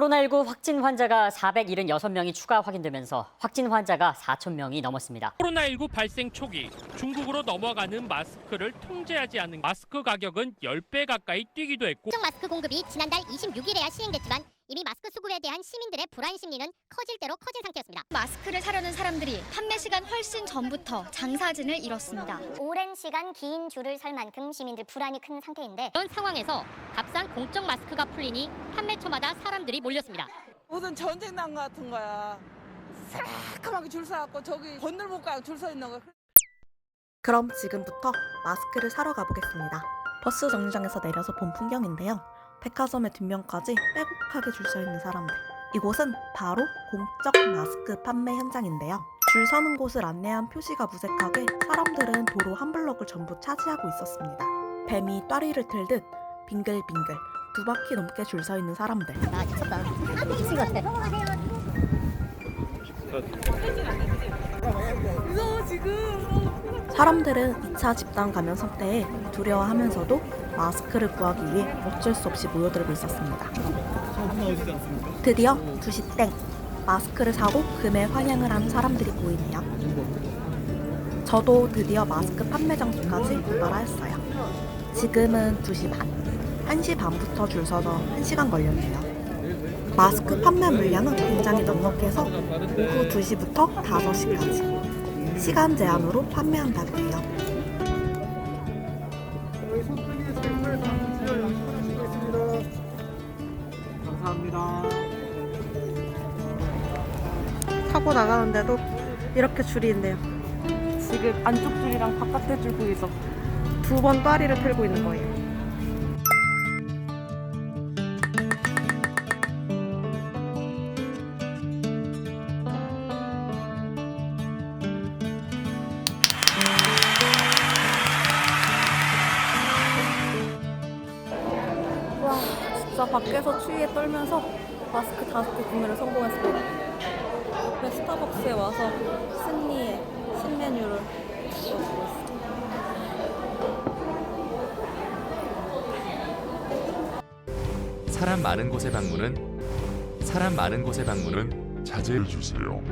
코로나19 확진 환자가 476명이 추가 확인되면서 확진 환자가 4천 명이 넘었습니다. 코로나19 발생 초기 중국으로 넘어가는 마스크를 통제하지 않는 마스크 가격은 10배 가까이 뛰기도 했고 특정 마스크 공급이 지난달 26일에야 시행됐지만 이미 마스크 수급에 대한 시민들의 불안 심리는 커질 대로 커진 상태였습니다. 마스크를 사려는 사람들이 판매 시간 훨씬 전부터 장사진을 잃었습니다. 오랜 시간 긴 줄을 설 만큼 시민들 불안이 큰 상태인데 이런 상황에서 값싼 공적 마스크가 풀리니 판매처마다 사람들이 몰렸습니다. 무슨 전쟁 난 것 같은 거야. 새까맣게 줄 서갖고 저기 건널 못 가고 줄 서 있는 거. 그럼 지금부터 마스크를 사러 가보겠습니다. 버스 정류장에서 내려서 본 풍경인데요. 백화점의 뒷면까지 빼곡하게 줄 서 있는 사람들. 이곳은 바로 공적 마스크 판매 현장인데요. 줄 서는 곳을 안내한 표시가 무색하게 사람들은 도로 한 블럭을 전부 차지하고 있었습니다. 뱀이 따리를 틀듯 빙글빙글 두 바퀴 넘게 줄 서 있는 사람들. 아 미쳤다. 아 미친 것 같아. 사람들은 2차 집단 감염 때에 두려워하면서도 마스크를 구하기 위해 어쩔 수 없이 모여들고 있었습니다. 드디어 2시 땡! 마스크를 사고 금에 환영을 하는 사람들이 보이네요. 저도 드디어 마스크 판매 장소까지 도달하였어요. 지금은 2시 반. 1시 반부터 줄 서서 1시간 걸렸네요. 마스크 판매 물량은 굉장히 넉넉해서 오후 2시부터 5시까지. 시간 제한으로 판매한다고 해요. 감사합니다. 타고 나가는데도 이렇게 줄이 있네요. 지금 안쪽 줄이랑 바깥에 줄 보이죠? 두번 다리를 틀고 있는 거예요. 진짜 밖에서 추위에 떨면서 마스크 다섯 개 구매를 성공했습니다. 옆에 스타벅스에 와서 승리의 신메뉴를 먹고 있어요. 사람 많은 곳에 방문은 사람 많은 곳에 방문은 자제해 주세요.